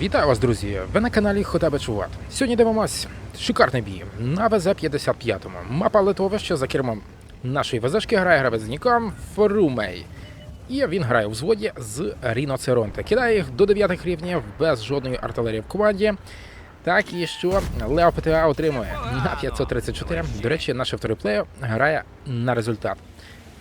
Вітаю вас, друзі! Ви на каналі Хотаба Чуват. Сьогодні дивимось шикарний бій на ВЗ-55. Мапа литовища за кермом нашої ВЗшки грає гравець з ніком Фрумей. І він грає у взводі з Ріноцеронта. Кидає їх до 9 рівнів без жодної артилерії в команді. Так і що Лео ПТА отримує на 534. До речі, наш авториплеєр грає на результат.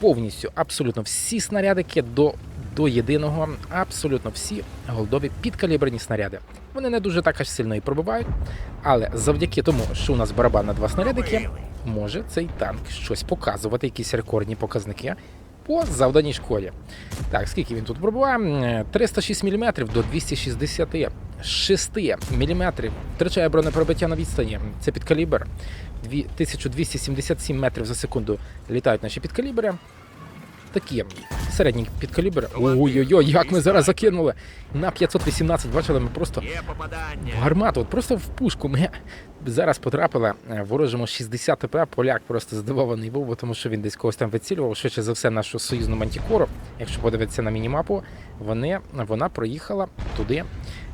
Повністю абсолютно всі снарядики до, до єдиного, абсолютно всі голдові підкаліберні снаряди. Вони не дуже так аж сильно і пробивають, але завдяки тому, що у нас барабан на два снарядики, може цей танк щось показувати, якісь рекордні показники по завданій шкоді. Так, скільки він тут пробуває? 306 мм до 266 мм. Втрачає бронепробиття на відстані. Це підкалібр. Дві- 1277 метрів за секунду літають наші підкалібри. Такі середні підкалібри. Ой-ой-ой, як ми зараз закинули на 518. Бачили, ми просто в гармату, от просто в пушку. Ми зараз потрапили е, ворожимо 60 ТП. Поляк просто здивований був, тому що він десь когось там вицілював. Швидше за все, нашу союзну мантікору. Якщо подивитися на мінімапу, вони, вона проїхала туди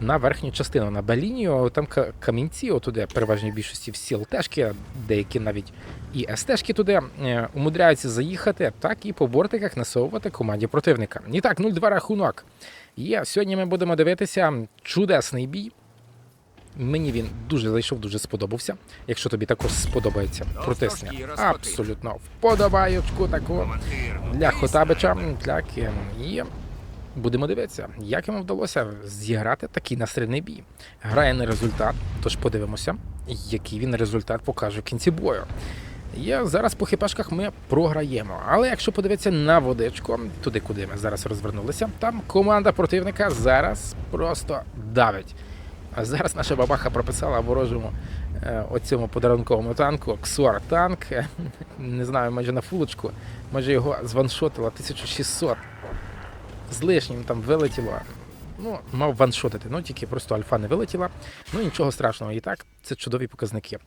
на верхню частину, на Б-лінію. Там камінці, отуди переважній більшості всі ЛТшки, деякі навіть і СТшки туди е, умудряються заїхати, так і по бортиках насовувати команді противника. І так, 0-2 рахунок. Є, сьогодні ми будемо дивитися чудесний бій. Мені він дуже зайшов, дуже сподобався. Якщо тобі також сподобається, протисни абсолютно вподобаючку таку для Хотабича. Так і будемо дивитися, як йому вдалося зіграти такий настрільний бій. Грає на результат, тож подивимося, який він результат покаже в кінці бою. Є зараз по хіпашках ми програємо. Але якщо подивитися на водичку, туди, куди ми зараз розвернулися, там команда противника зараз просто давить. А зараз наша бабаха прописала ворожому е, оцьому подарунковому танку Ксор танк. Не знаю, майже на фулочку. Майже його званшотило 1600. З лишнім там вилетіло. Ну, мав ваншотити, ну тільки просто альфа не вилетіла. Ну нічого страшного. І так, це чудові показники.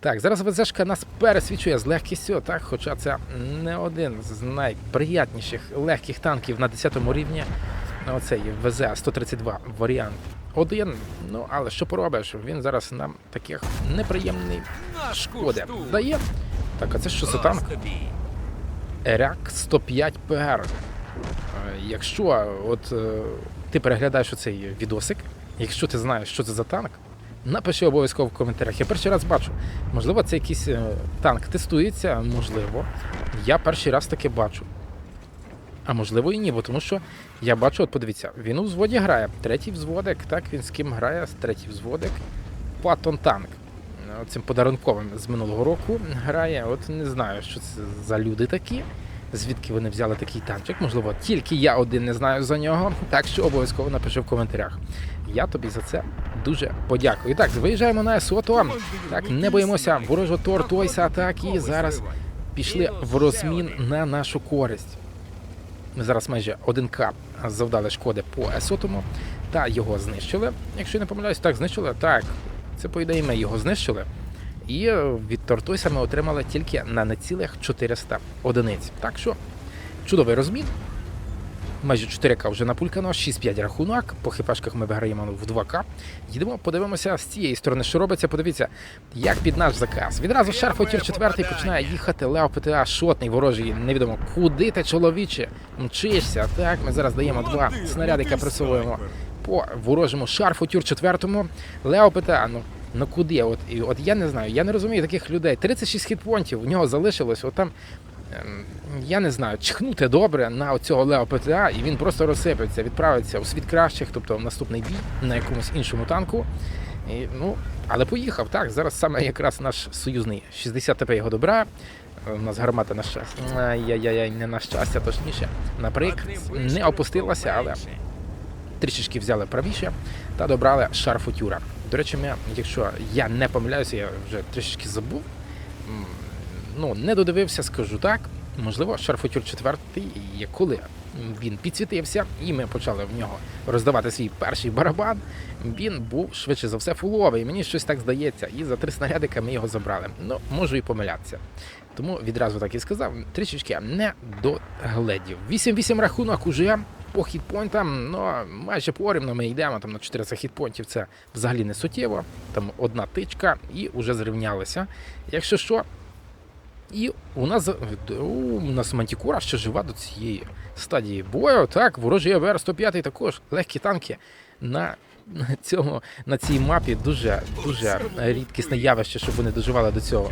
Так, зараз ВЗшка нас пересвічує з легкістю, так, хоча це не один з найприятніших легких танків на 10 рівні. Оцей ВЗ-132 варіант один. Ну, але що поробиш? Він зараз нам таких неприємний шкоди дає. Так, а це що за танк? Ерак 105 ПР. Якщо от е, ти переглядаєш оцей відосик, якщо ти знаєш, що це за танк, напиши обов'язково в коментарях. Я перший раз бачу. Можливо, це якийсь е, танк тестується, можливо. Я перший раз таке бачу. А можливо і ні, бо тому що я бачу, от подивіться, він у взводі грає. Третій взводик, так він з ким грає? Третій взводик. Платон танк. Цим подарунковим з минулого року грає. От не знаю, що це за люди такі. Звідки вони взяли такий танчик? Можливо, тільки я один не знаю за нього. Так що обов'язково напиши в коментарях. Я тобі за це дуже подякую. І так, виїжджаємо на Есото. Так, не боїмося ворожого Тортойса. Так і зараз пішли в розмін на нашу користь. Ми зараз майже 1К завдали шкоди по Есотому та його знищили. Якщо я не помиляюсь, так знищили. Так, це по ідеї ми його знищили. І від Тортойса ми отримали тільки на нецілих 400 одиниць. Так що чудовий розмін. Майже 4К вже напулькано, 6-5 рахунок. По хіпашках ми виграємо в 2К. Їдемо, подивимося з цієї сторони, що робиться. Подивіться, як під наш заказ. Відразу шарфотір 4 починає їхати. Лео ПТА шотний ворожий. Невідомо куди ти чоловіче мчишся. Так, ми зараз даємо два снарядика, пресовуємо по ворожому шарфотюр 4 Лео ПТА, ну. Ну куди? От, і, от я не знаю, я не розумію таких людей. 36 хітпонтів у нього залишилось. От там, ем, я не знаю, чхнути добре на оцього Лео ПТА, і він просто розсипеться, відправиться у світ кращих, тобто в наступний бій на якомусь іншому танку. І, ну, але поїхав, так. Зараз саме якраз наш союзний 60 ТП його добра. У нас гармата на щастя. Ай-яй-яй, не на щастя, точніше. Наприклад, не опустилася, але трішечки взяли правіше та добрали шарфутюра. До речі, ми, якщо я не помиляюся, я вже трішечки забув. Ну, не додивився, скажу так. Можливо, шарфутюр четвертий, і коли він підсвітився, і ми почали в нього роздавати свій перший барабан. Він був швидше за все фуловий. Мені щось так здається. І за три снарядика ми його забрали. Ну, можу і помилятися. Тому відразу так і сказав, трішечки не догледів. 8-8 рахунок уже. По хітпойнтам, ну майже порівно ми йдемо там на 400 хітпойнтів. Це взагалі не суттєво. Там одна тичка і вже зрівнялися. Якщо що, і у нас у нас мантікура ще жива до цієї стадії бою. Так, ворожий АВР 105 також легкі танки на. На цьому на цій мапі дуже дуже рідкісне явище, щоб вони доживали до цього.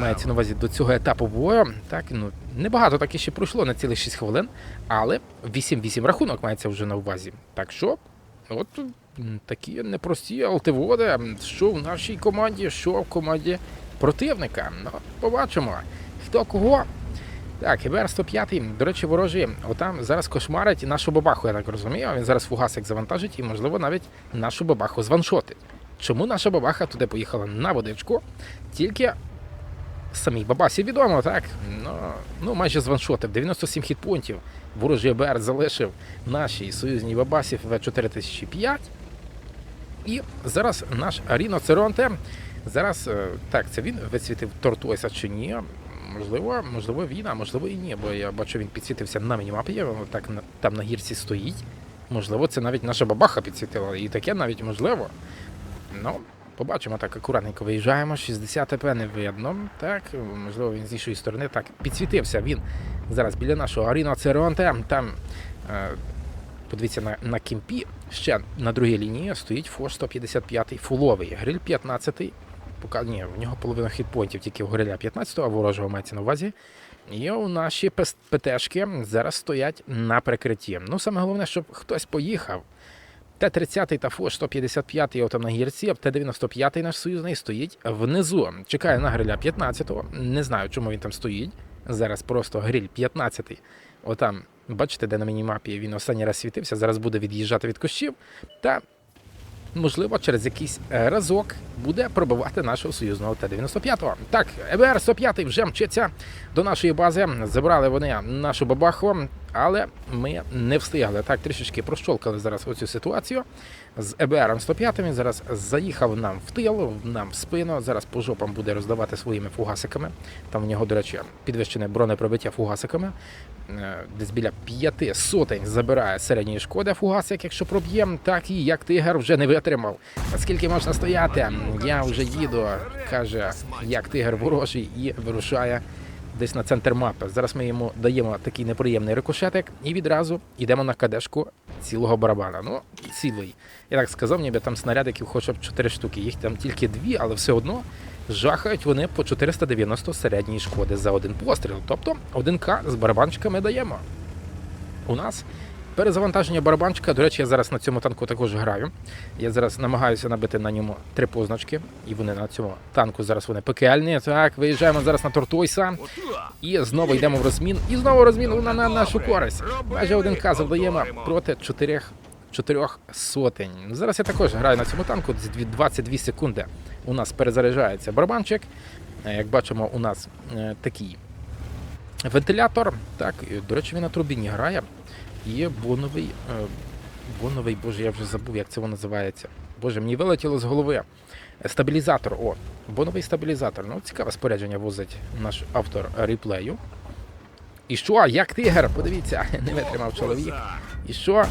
Мається на увазі до цього етапу бою. Так, ну небагато таки ще пройшло на цілих 6 хвилин, але 8-8 рахунок мається вже на увазі. Так що, от такі непрості алтиводи, що в нашій команді, що в команді противника. Ну, побачимо, хто кого. Так, ібр 105 до речі, ворожі, отам зараз кошмарить нашу бабаху, я так розумію. Він зараз фугасик завантажить і, можливо, навіть нашу бабаху званшотить. Чому наша бабаха туди поїхала на водичку? Тільки самій бабасі відомо, так? Ну, ну майже званшотив. 97 хітпунктів. Ворожий АБР залишив нашій союзній бабасі в 4005. І зараз наш Аріно Церонте. Зараз е, так, це він висвітив Тортойса чи ні. Можливо, можливо, він, а можливо і ні, бо я бачу, він підсвітився на мінімапі, так там на гірці стоїть. Можливо, це навіть наша бабаха підсвітила. І таке навіть можливо. Ну, побачимо так, акуратненько виїжджаємо. 60 ТП не видно. Так, можливо, він з іншої сторони. Так, підсвітився він зараз біля нашого Аріно Церонте. Там, е, подивіться, на, на кімпі ще на другій лінії стоїть Фош 155 фуловий, гриль 15. Пока ні, в нього половина хітпойнтів тільки в гриля 15-го, а ворожого мається на увазі. І у наші ПТшки зараз стоять на прикритті. Ну, саме головне, щоб хтось поїхав. Т-30 та ФО 155 отам на гірці, а Т-95 наш союзний стоїть внизу. Чекає на гриля 15-го. Не знаю, чому він там стоїть. Зараз просто гриль 15-й. Отам, бачите, де на мінімапі він останній раз світився, зараз буде від'їжджати від кущів. Та, можливо, через якийсь е, разок буде пробивати нашого союзного Т-95. Так, ЕБР 105 вже мчиться до нашої бази. Забрали вони нашу бабаху, але ми не встигли. Так, трішечки прощолкали зараз оцю ситуацію з ЕБР 105. Він зараз заїхав нам в тил, нам в спину. Зараз по жопам буде роздавати своїми фугасиками. Там в нього, до речі, підвищене бронепробиття фугасиками. Е, Десь біля п'яти сотень забирає середньої шкоди фугасик, якщо проб'єм, так і як тигр вже не витримав. Скільки можна стояти? Я вже їду, каже, як тигр ворожий, і вирушає десь на центр мапи. Зараз ми йому даємо такий неприємний рикошетик і відразу йдемо на кадешку цілого барабана. Ну, цілий. Я так сказав, ніби там снарядиків хоча б 4 штуки. Їх там тільки дві, але все одно жахають вони по 490 середньої шкоди за один постріл. Тобто 1К з барабанчиками даємо. У нас перезавантаження барабанчика. До речі, я зараз на цьому танку також граю. Я зараз намагаюся набити на ньому три позначки, і вони на цьому танку зараз вони пекельні. Так, виїжджаємо зараз на Тортойса. І знову йдемо в розмін. І знову розмін на, на нашу користь. Майже один К завдаємо проти чотирьох. Чотирьох сотень. Зараз я також граю на цьому танку. 22 секунди у нас перезаряджається барабанчик. Е, Як бачимо, у нас е, такий вентилятор. Так, до речі, він на турбіні грає. Є боновий. е, Боновий, боже, я вже забув, як це воно називається. Боже, мені вилетіло з голови. Е, Стабілізатор. О, боновий стабілізатор. Ну, цікаве спорядження возить наш автор реплею. І що? Як тигр? Подивіться, не витримав чоловік. І що?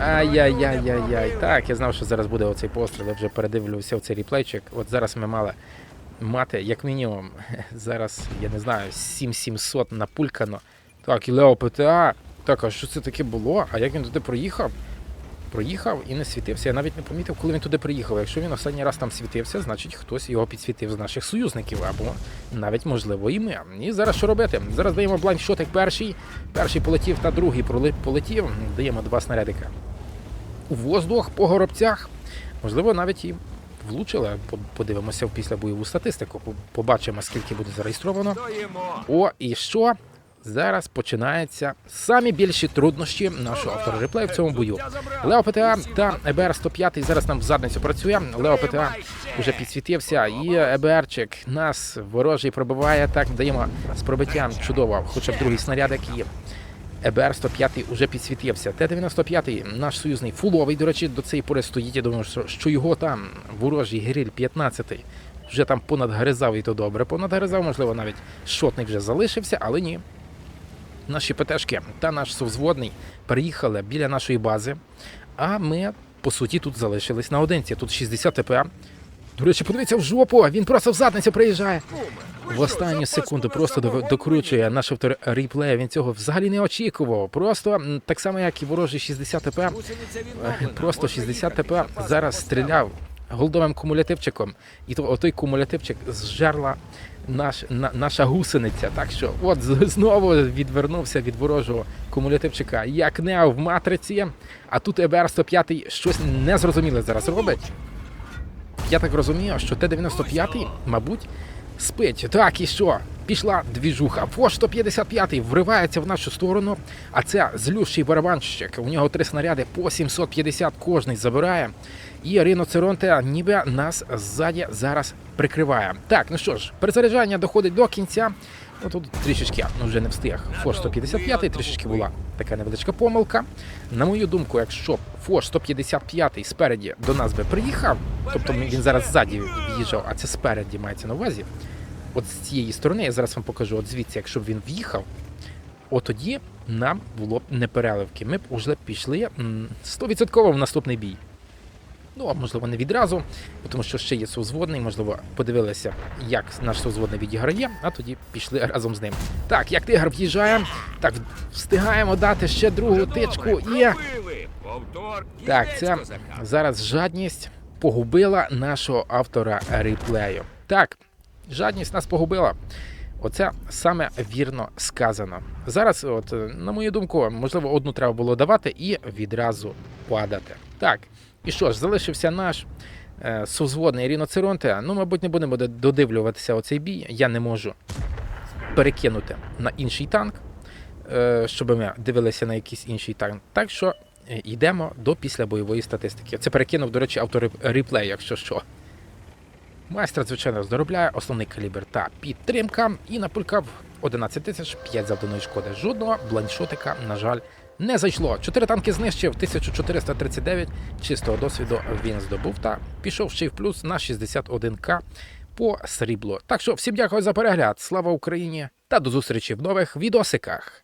Ай-яй-яй-яй-яй. Так, я знав, що зараз буде оцей постріл. Я вже передивлювався в цей реплейчик. От зараз ми мали мати, як мінімум, зараз, я не знаю, 7700 напулькано. Так, і Лео ПТА. Так, а що це таке було? А як він туди проїхав? Проїхав і не світився. Я навіть не помітив, коли він туди приїхав. Якщо він останній раз там світився, значить хтось його підсвітив з наших союзників, або навіть, можливо, і ми. І зараз що робити? Зараз даємо блайндшотик перший. Перший полетів та другий полетів. Даємо два снарядика у воздух по горобцях. Можливо, навіть і влучили. Подивимося в післябойову статистику. Побачимо, скільки буде зареєстровано. О, і що? Зараз починаються самі більші труднощі нашого автора реплею в цьому бою. Лео ПТА та ЕБР 105 зараз нам в задницю працює. Лео ПТА вже підсвітився, і ЕБРчик нас ворожий пробиває. Так даємо з пробиттям чудово, хоча б другий снарядик і ЕБР 105 уже підсвітився. Т-95 наш союзний фуловий, до речі, до цієї пори стоїть. Я думаю, що, що його там ворожий гриль 15 вже там понадгризав і то добре. Понадгризав, можливо, навіть шотник вже залишився, але ні. Наші ПТшки та наш совзводний переїхали біля нашої бази, а ми, по суті, тут залишились наодинці. Тут 60 ТП. До речі, подивіться в жопу, він просто в задницю приїжджає. В останню секунду просто докручує наш автор реплея. Він цього взагалі не очікував. Просто так само, як і ворожий 60 ТП, просто 60 ТП зараз стріляв голдовим кумулятивчиком. І то отой кумулятивчик зжерла наш, на, наша гусениця. Так що, от знову відвернувся від ворожого кумулятивчика, як не в матриці. А тут ЕБР 105 щось незрозуміле зараз робить. Я так розумію, що Т-95, мабуть, спить. Так, і що? Пішла двіжуха. Фош 155 вривається в нашу сторону, а це злющий барабанщик. У нього три снаряди по 750 кожний забирає. І Ріноцеронте ніби нас ззаді зараз прикриває. Так, ну що ж, перезаряджання доходить до кінця. Ну тут трішечки ну, вже не встиг. Фош 155 трішечки була така невеличка помилка. На мою думку, якщо Фош 155 спереді до нас би приїхав, тобто він зараз ззаді в'їжджав, а це спереді мається на увазі. От з цієї сторони, я зараз вам покажу, от звідси, якщо б він в'їхав, от тоді нам було б не переливки. Ми б уже пішли м, 100% в наступний бій. Ну, а можливо, не відразу, тому що ще є совзводний, можливо, подивилися, як наш совзводний відіграє, а тоді пішли разом з ним. Так, як тигр в'їжджає, так встигаємо дати ще другу тичку і. Так, це зараз жадність погубила нашого автора реплею. Так, жадність нас погубила. Оце саме вірно сказано. Зараз, от, на мою думку, можливо, одну треба було давати і відразу падати. Так, і що ж, залишився наш е, созводний Ріноцеронте. Ну, мабуть, не будемо додивлюватися оцей бій. Я не можу перекинути на інший танк, е, щоб ми дивилися на якийсь інший танк. Так що е, йдемо до післябойової статистики. Це перекинув, до речі, автор реплей, якщо що. Майстер, звичайно, здоробляє основний калібр та підтримка і напулькав 11 тисяч 5 завданої шкоди. Жодного бланшотика, на жаль, не зайшло. Чотири танки знищив, 1439 чистого досвіду він здобув та пішов ще й в плюс на 61к по сріблу. Так що всім дякую за перегляд. Слава Україні та до зустрічі в нових відосиках.